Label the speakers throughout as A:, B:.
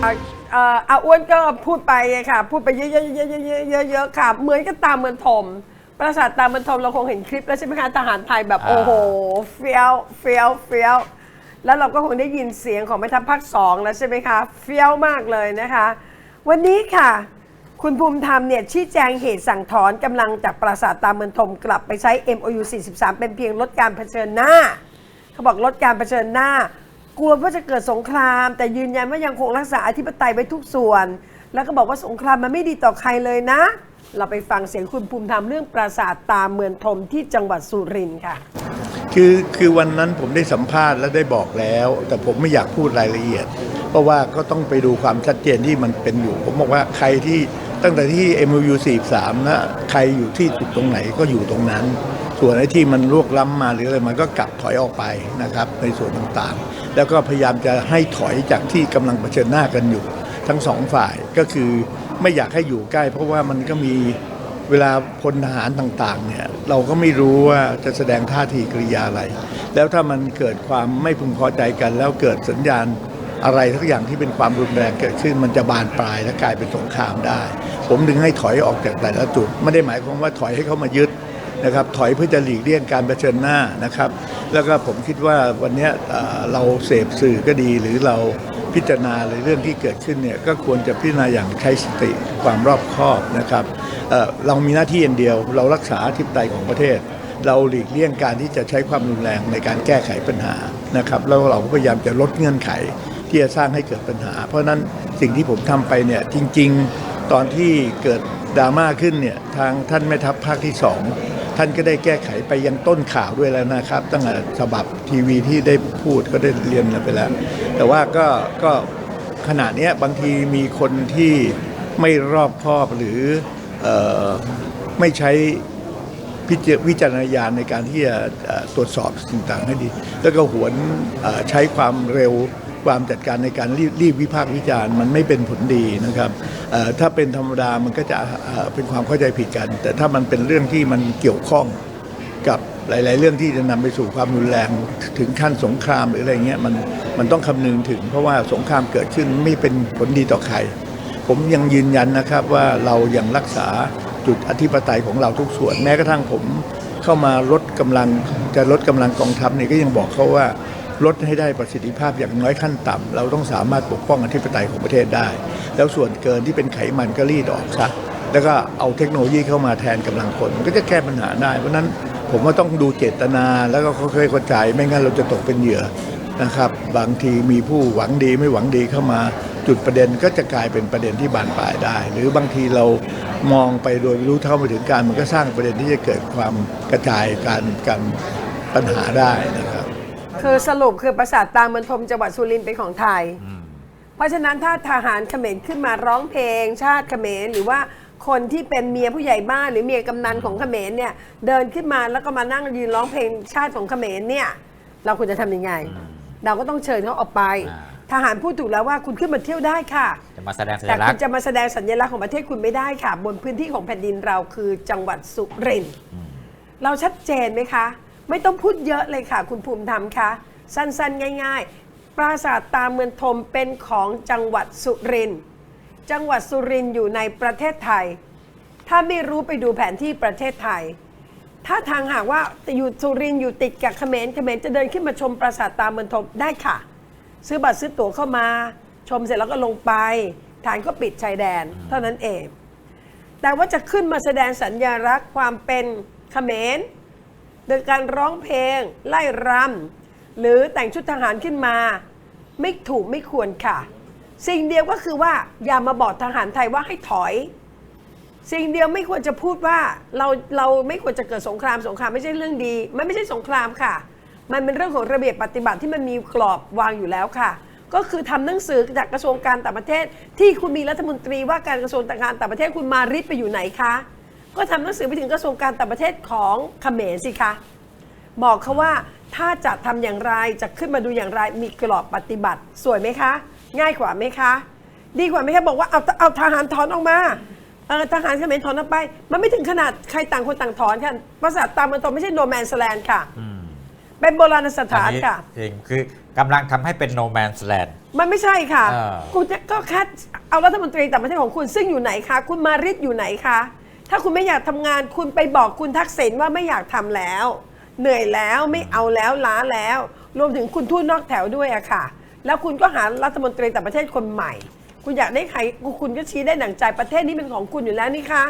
A: เอ่ออาอ้วนก็พูดไปค่ะ พูดไปเยอะๆๆๆๆๆๆค่ะ เหมือนกับตามเมืองถมปราสาทตามเมืองถมเราคงเห็นคลิปแล้วใช่ไหมคะทหารไทยแบบ
B: อ่า
A: โอ้โหเฟี้ยวเฟี้ยวเฟี้ยว แล้วเราก็คงได้ยินเสียงของแม่ทัพภาคสองแล้วใช่ไหมคะเฟี้ยวมากเลยนะคะ วันนี้ค่ะ คุณภูมิธรรมเนี่ยชี้แจงเหตุสั่งถอนกำลังจากปราสาทตามเมืองถมกลับไปใช้ MOU 43 เป็นเพียงลดการเผชิญหน้า เขาบอกลดการเผชิญหน้า กลัวว่าจะเกิดสงคราม แต่ยืนยันว่ายังคงรักษาอธิปไตยไว้ทุกส่วน แล้วก็บอกว่าสงครามมันไม่ดีต่อใครเลยนะ เราไปฟังเสียงคุณภูมิธรรมเรื่องปราสาทตามเมืองธมที่จังหวัดสุรินทร์ค่ะ
C: คือคือวันนั้นผมได้สัมภาษณ์และได้บอกแล้ว แต่ผมไม่อยากพูดรายละเอียด เพราะว่าก็ต้องไปดูความชัดเจนที่มันเป็นอยู่ ผมบอกว่าใครที่ตั้งแต่ที่ MOU 43นะใครอยู่ที่จุดตรงไหนก็อยู่ตรงนั้น ส่วนไอ้ที่มันลวกล้ำมาหรืออะไรมันก็กลับถอยออกไปนะครับในส่วนต่างๆ แล้วก็พยายามจะให้ถอยจากที่กำลังเผชิญหน้ากันอยู่ ทั้งสองฝ่ายก็คือไม่อยากให้อยู่ใกล้ เพราะว่ามันก็มีเวลาพลทหารต่างๆเนี่ยเราก็ไม่รู้ว่าจะแสดงท่าทีกริยาอะไร แล้วถ้ามันเกิดความไม่พึงพอใจกัน แล้วเกิดสัญญาณอะไรทักอย่างที่เป็นความรุนแรงเกิดขึ้นมันจะบานปลายและกลายเป็นสงครามได้ ผมดึงให้ถอยออกจากแต่ละจุด ไม่ได้หมายความว่าถอยให้เขามายึด นะครับถอยเพื่อจะหลีกเลี่ยงการเผชิญหน้านะครับ แล้วก็ผมคิดว่าวันนี้เราเสพสื่อก็ดี หรือเราพิจารณาในเรื่องที่เกิดขึ้นเนี่ยก็ควรจะพิจารณาอย่างใช้สติความรอบคอบนะครับเเรามีหน้าที่อย่างเดียว เรารักษาอธิปไตยของประเทศ เราหลีกเลี่ยงการที่จะใช้ความรุนแรงในการแก้ไขปัญหานะครับแล้วเราก็พยายามจะลดเงื่อนไขที่จะสร้างให้เกิดปัญหา เพราะฉะนั้นสิ่งที่ผมทำไปเนี่ยจริง ๆ ตอนที่เกิดดราม่าขึ้นเนี่ยทางท่านแม่ทัพภาคที่สอง ท่านก็ได้แก้ไขไปยังต้นข่าวด้วยแล้วนะครับ ตั้งแต่ฉบับทีวีที่ได้พูดก็ได้เรียนไปแล้ว แต่ว่าก็ก็ขณะนี้บางทีมีคนที่ไม่รอบคอบหรือออไม่ใช้พิจวิจารณญาณในการที่จะตรวจสอบสิ่งต่างให้ดี แล้วก็หวนใช้ความเร็ว ความจัดการในการรีบรีบวิพากษ์วิจารณ์มันไม่เป็นผลดีนะครับถ้าเป็นธรรมดามันก็จะเป็นความเข้าใจผิดกัน แต่ถ้ามันเป็นเรื่องที่มันเกี่ยวข้องกับหลาย ๆ เรื่องที่จะนำไปสู่ความรุนแรงถึงขั้นสงครามหรืออะไรเงี้ยมันมันต้องคำนึงถึง เพราะว่าสงครามเกิดขึ้นไม่เป็นผลดีต่อใคร ผมยังยืนยันนะครับว่าเรายังรักษาจุดอธิปไตยของเราทุกส่วน แม้กระทั่งผมเข้ามาลดกำลังจะลดกำลังกองทัพเนี่ยก็ยังบอกเขาว่า ลดให้ได้ประสิทธิภาพอย่างน้อยขั้นต่ำเราต้องสามารถปกป้องอธิปไตยของประเทศได้ แล้วส่วนเกินที่เป็นไขมันก็รีดออกซะแล้วก็เอาเทคโนโลยีเข้ามาแทนกำลังคนมันก็จะแก้ปัญหาได้ เพราะนั้นผมว่าต้องดูเจตนาแล้วก็ค่อยๆเข้าใจไม่งั้นเราจะตกเป็นเหยื่อนะครับ บางทีมีผู้หวังดีไม่หวังดีเข้ามาจุดประเด็นก็จะกลายเป็นประเด็นที่บานปลายได้ หรือบางทีเรามองไปโดยรู้เท่าไม่ถึงการมันก็สร้างประเด็นที่จะเกิดความกระจายการการปัญหาได้นะครับ
A: คือสรุปคือปราสาทตามเมืองธมจังหวัดสุรินทร์เป็นของไทยเพราะฉะนั้นถ้าทหารเขมรขึ้นมาร้องเพลง ชาติเขมรหรือว่าคนที่เป็นเมียผู้ใหญ่บ้านหรือเมียกำนันของเขมรเนี่ยเดินขึ้นมาแล้วก็มานั่งยืนร้องเพลงชาติของเขมรเนี่ยเราควรจะทำยังไง เราก็ต้องเชิญเขาออกไป
B: อ่า
A: ทหารพูดถูกแล้วว่าคุณขึ้นมาเที่ยวได้ค่ะ
B: จะมาแสดงสัญ
A: แต่
B: ลั
A: คุ
B: ก
A: ณ
B: ษณ์
A: จะมาแสดงสัญลักษณ์ของประเทศคุณไม่ได้ค่ะ บนพื้นที่ของแผ่นดินเราคือจังหวัดสุรินทร์เราชัดเจนไหมคะ ไม่ต้องพูดเยอะเลยค่ะ คุณภูมิธรรมคะสั้นๆ ง่าย ๆ ปราสาทตามเมืองธมเป็นของจังหวัดสุรินทร์จังหวัดสุรินทร์อยู่ในประเทศไทย ถ้าไม่รู้ไปดูแผนที่ประเทศไทย ถ้าทางหากว่าอยู่สุรินทร์อยู่ติดกับเขมรเขมรจะเดินขึ้นมาชมปราสาทตามเมืองธมได้ค่ะ ซื้อบัตรซื้อตั๋วเข้ามา ชมเสร็จแล้วก็ลงไปฐานก็ปิดชายแดน เท่านั้นเอง แต่ว่าจะขึ้นมาแสดงสัญญารักษณ์ความเป็นเขมร โดยการร้องเพลง ไล่รำหรือแต่งชุดทหารขึ้นมา ไม่ถูกไม่ควรค่ะ สิ่งเดียวก็คือว่าอย่ามาบอกทหารไทยว่าให้ถอย สิ่งเดียวไม่ควรจะพูดว่าเราเราไม่ควรจะเกิดสงครามสงครามไม่ใช่เรื่องดี มันไม่ใช่สงครามค่ะ มันเป็นเรื่องของระเบียบปฏิบัติที่มันมีกรอบวางอยู่แล้วค่ะก็คือทำหนังสือจากกระทรวงการต่างประเทศ ที่คุณมีรัฐมนตรีว่าการกระทรวงต่างการต่างประเทศคุณมาริดไปอยู่ไหนคะ ก็ทำหนังสือไปถึงกระทรวงการต่างประเทศของเขมรสิคะ บอกเขาว่าถ้าจะทำอย่างไรจะขึ้นมาดูอย่างไรมีกรอบปฏิบัติ สวยไหมคะ ง่ายกว่าไหมคะ ดีกว่าไหมคะบอกว่าเอาเอาทหารถอนออกมาเออทหารเขมรถอนออกไป มันไม่ถึงขนาดใครต่างคนต่างถอนค่ะภาษาตามมันตรงไม่ใช่โนแมนสแลนด์ค่ะเป็นโบราณสถาน
B: อันนี้
A: ค่ะ
B: จริงคือกำลังทำให้เป็น no man's land
A: มันไม่ใช่ค่ะ
B: อ่า
A: คุณจะก็แค่เอารัฐมนตรีต่างประเทศของคุณซึ่งอยู่ไหนคะ คุณมาริดอยู่ไหนคะ ถ้าคุณไม่อยากทำงานคุณไปบอกคุณทักษิณว่าไม่อยากทำแล้ว เหนื่อยแล้วไม่เอาแล้วล้าแล้ว รวมถึงคุณทูตนอกแถวด้วยอะค่ะ แล้วคุณก็หารัฐมนตรีต่างประเทศคนใหม่ คุณอยากได้ใครคุณก็ชี้ได้หนังใจประเทศนี้เป็นของคุณอยู่แล้วนี่คะ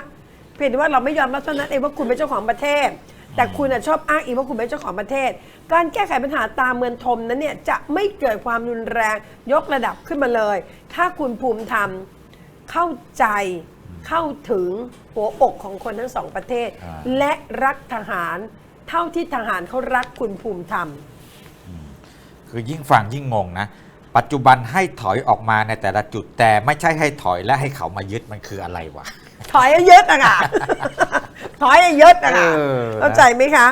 A: เพียงแต่ว่าเราไม่ยอมรับเท่านั้นเองว่าคุณเป็นเจ้าของประเทศ แต่คุณอะชอบอ้างอีกว่าคุณเป็นเจ้าของประเทศ การแก้ไขปัญหาตามเมืองทมนั้นเนี่ยจะไม่เกิดความรุนแรงยกระดับขึ้นมาเลย ถ้าคุณภูมิธรรมเข้าใจ เข้าถึงหัวอกของคนทั้งสองประเทศ
B: อ่า
A: และรักทหารเท่าที่ทหารเขารักคุณภูมิธรรม
B: คือยิ่งฟังยิ่งงงนะ ปัจจุบันให้ถอยออกมาในแต่ละจุดแต่ไม่ใช่ให้ถอยและให้เขามายึดมันคืออะไรวะ
A: ถอยให้เยอะอะค่ะ ถอยให้เยอะอะค่ะ
B: เออ
A: เข้าใจไหมคะ